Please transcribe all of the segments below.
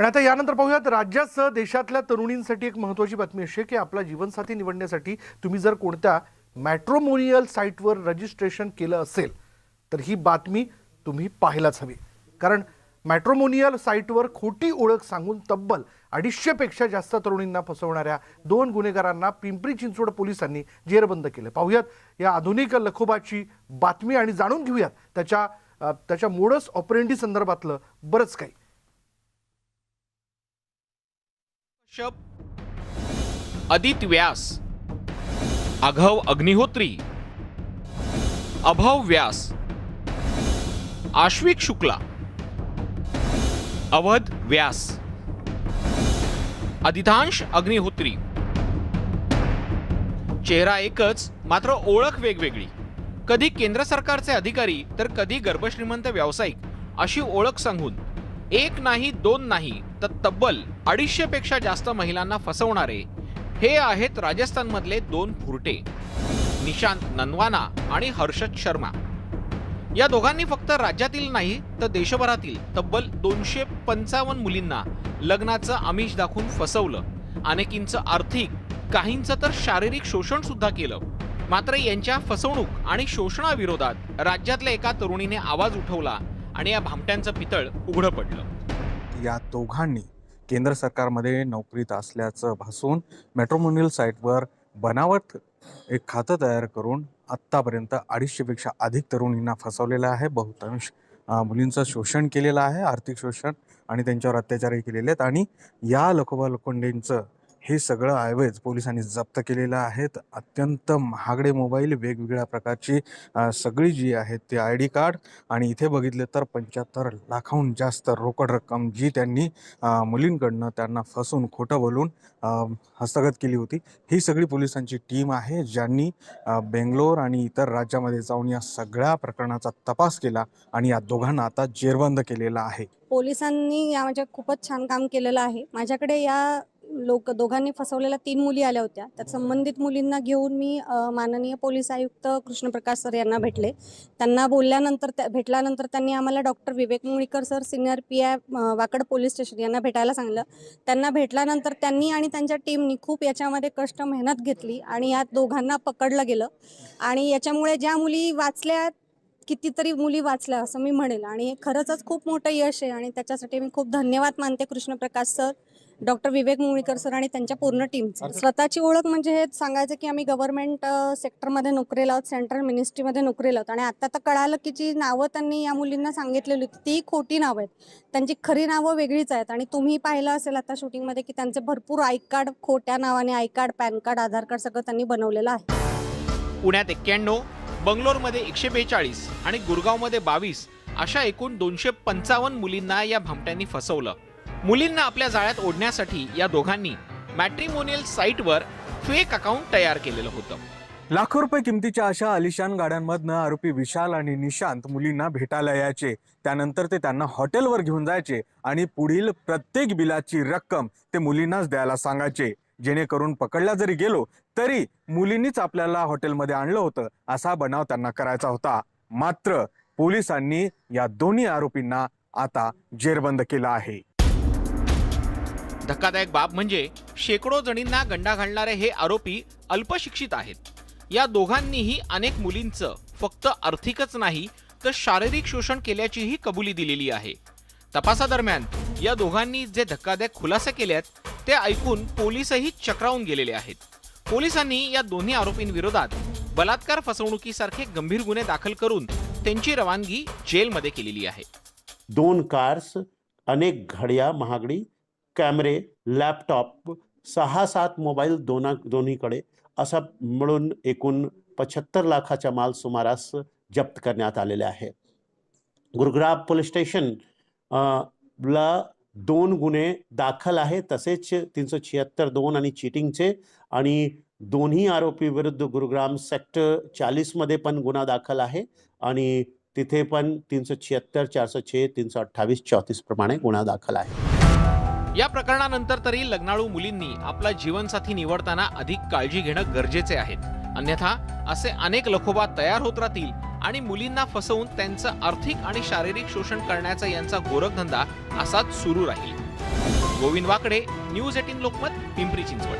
आणि आता यानंतर पाहूयात राज्यासह देशातल्या तरुणींसाठी एक महत्त्वाची बातमी अशी आहे की आपला जीवनसाथी निवडण्यासाठी तुम्ही जर कोणत्या मॅट्रोमोनियल साईटवर रजिस्ट्रेशन केलं असेल तर ही बातमी तुम्ही पाहायलाच हवी. कारण मॅट्रोमोनियल साईटवर खोटी ओळख सांगून तब्बल अडीचशेपेक्षा जास्त तरुणींना फसवणाऱ्या दोन गुन्हेगारांना पिंपरी चिंचवड पोलिसांनी जेरबंद केलं. पाहूयात या आधुनिक लखोबाची बातमी आणि जाणून घेऊयात त्याच्या त्याच्या मोडस ऑपरेंडी संदर्भातलं बरंच काही. शब अदित व्यास. अघव अग्निहोत्री. अभव व्यास. आश्विक शुक्ला. अवध व्यास. अधितांश अग्निहोत्री. चेहरा एकच मात्र ओळख वेगवेगळी. कधी केंद्र सरकारचे अधिकारी तर कधी गर्भश्रीमंत व्यावसायिक अशी ओळख सांगून. एक नाही दोन नाही तर तब्बल अडीचशे पेक्षा जास्त महिलांना फसवणारे हे आहेत राजस्थानमधले दोन फुरटे निशांत ननवाना आणि हर्षद शर्मा. या दोघांनी फक्त राज्यातील नाही तर देशभरातील तब्बल दोनशे पंचावन्न मुलींना लग्नाचं आमिष दाखवून फसवलं. अनेकींचं आर्थिक काहींचं तर शारीरिक शोषण सुद्धा केलं. मात्र यांच्या फसवणूक आणि शोषणाविरोधात राज्यातल्या एका तरुणीने आवाज उठवला आणि या भामट्यांचं पितळ उघडं पडलं. या दोघांनी केंद्र सरकारमध्ये नोकरीत असल्याचं भासून मेट्रोमोनियल साईटवर बनावट एक खातं तयार करून आत्तापर्यंत अडीचशेपेक्षा अधिक तरुणींना फसवलेलं आहे. बहुतांश मुलींचं शोषण केलेलं आहे आर्थिक शोषण आणि त्यांच्यावर अत्याचारही केलेले आहेत. आणि या लखोबा लोखंडेंचं हे सगळं ऐवज पोलिसांनी जप्त केलेलं आहेत. अत्यंत महागडे मोबाईल वेगवेगळ्या प्रकारची सगळी जी आहेत ते आय डी कार्ड आणि इथे बघितले तर पंच्याहत्तर लाखाहून जास्त रोकड रक्कम जी त्यांनी मुलींकडनं त्यांना फसवून खोटं बोलून हस्तगत केली होती. ही सगळी पोलिसांची टीम आहे ज्यांनी बेंगलोर आणि इतर राज्यामध्ये जाऊन या सगळ्या प्रकरणाचा तपास केला आणि या दोघांना आता जेरबंद केलेला आहे. पोलिसांनी या म्हणजे खूपच छान काम केलेलं आहे. माझ्याकडे या लोक दोघांनी फसवलेल्या तीन मुली आल्या होत्या. त्यात संबंधित मुलींना घेऊन मी माननीय पोलीस आयुक्त कृष्णप्रकाश सर यांना भेटले. त्यांना बोलल्यानंतर त्या भेटल्यानंतर त्यांनी आम्हाला doctor Vivek Mulikar sir senior P I Wakad police station यांना भेटायला सांगितलं. त्यांना भेटल्यानंतर त्यांनी आणि त्यांच्या टीमनी खूप याच्यामध्ये कष्ट मेहनत घेतली आणि या दोघांना पकडलं गेलं. आणि याच्यामुळे ज्या मुली वाचल्या कितीतरी मुली वाचल्या असं मी म्हणेल. आणि हे खरंच खूप मोठं यश आहे आणि त्याच्यासाठी मी खूप धन्यवाद मानते Krishnaprakash sir. Doctor Vivek Mulikar sir आणि त्यांच्या पूर्ण टीमचं. स्वतःची ओळख म्हणजे हे सांगायचं की आम्ही गव्हर्नमेंट सेक्टरमध्ये नोकरीला आहोत सेंट्रल मिनिस्ट्रीमध्ये नोकरीला आहोत. आणि आता तर कळालं की जी नावं त्यांनी या मुलींना सांगितलेली होती ती खोटी नावं आहेत. त्यांची खरी नावं वेगळीच आहेत. आणि तुम्ही पाहिलं असेल आता शूटिंगमध्ये की त्यांचे भरपूर आय कार्ड खोट्या नावाने I card PAN card Aadhaar card सगळं त्यांनी बनवलेलं आहे. पुण्यात एक्क्याण्णव बंगलोरमध्ये एकशे बेचाळीस आणि गुरगावमध्ये बावीस अशा एकूण दोनशे पंचावन्न मुलींना या भामट्यांनी फसवलं. मुलींना आपल्या जाळ्यात ओढण्यासाठी या दोघांनी मॅट्रिमोनियल साईटवर फेक अकाउंट तयार केलेलं होतं. लाखो रुपये किमतीच्या अशा आलिशान गाड्यांमधनं आरोपी विशाल आणि निशांत मुलींना भेटायला यायचे. त्यानंतर ते त्यांना हॉटेलवर घेऊन जायचे आणि पुढील प्रत्येक बिलाची रक्कम ते मुलींनाच द्यायला सांगायचे. जेणेकरून पकडला जरी गेलो तरी मुलींनीच आपल्याला हॉटेलमध्ये आणलं होतं असा बनाव त्यांना करायचा होता. मात्र पोलिसांनी या दोन्ही आरोपींना आता जेरबंद केला आहे. धक्कादायक बाब म्हणजे शेकडो जणींना गंडा घालणारे हे आरोपी अल्पशिक्षित आहेत. या दोघांनीही अनेक मुलींचं फक्त आर्थिकच नाही तर शारीरिक शोषण केल्याचीही कबुली दिलेली आहे. तपासादरम्यान या दोघांनी जे धक्कादायक खुलासे केल्यात ते ऐकून पोलीसही चक्रावून गेलेले आहेत. पोलिसांनी या दोन्ही आरोपींविरोधात बलात्कार फसवणुकीसारखे गंभीर गुन्हे दाखल करून त्यांची रवानगी जेलमध्ये केलेली आहे. दोन कार्स अनेक घड्या महागडी कॅमेरे लॅपटॉप सहा सात मोबाईल दोना दोन्हीकडे असा मिळून एकूण पचहत्तर लाखाचा माल सुमारास जप्त करण्यात आलेले आहे. गुरुग्राम पोलीस स्टेशन ला दोन गुन्हे दाखल आहे तसेच तीनशे छिहत्तर दोन आणि चिटिंगचे आणि दोन्ही आरोपी विरुद्ध गुरुग्राम सेक्टर चाळीसमध्ये पण गुन्हा दाखल आहे. आणि तिथे पण तीनशे छिहत्तर चारशे छे तीनशे अठ्ठावीस चौतीस प्रमाणे गुन्हा दाखल आहे. या प्रकरणानंतर तरी लग्नाळू मुलींनी आपला जीवनसाथी निवडताना अधिक काळजी घेणं गरजेचे आहे अन्यथा असे अनेक लखोबा तयार होत राहतील आणि मुलींना फसवून त्यांचं आर्थिक आणि शारीरिक शोषण करण्याचा यांचा गोरखधंदा असाच सुरू राहील. Govind Wakade news eighteen Lokmat Pimpri Chinchwad.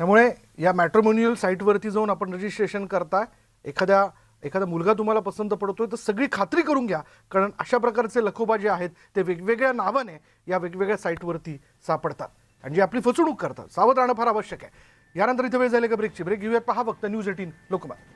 त्यामुळे या मॅट्रोमोनियल साईटवरती जाऊन आपण रजिस्ट्रेशन करता एखाद्या एखादा मुलगा तुम्हाला पसंत पडतोय तर सगळी खात्री करून घ्या. कारण अशा प्रकारचे लखोबा जे आहेत ते वेगवेगळ्या नावाने या वेगवेगळ्या साईटवरती सापडतात. आणि जे आपली फसवणूक करतात सावध राहणं फार आवश्यक आहे. यानंतर इथे वेळ झाले का ब्रेकची ब्रेक घेऊयात पहा फक्त न्यूज एटीन लोकमत.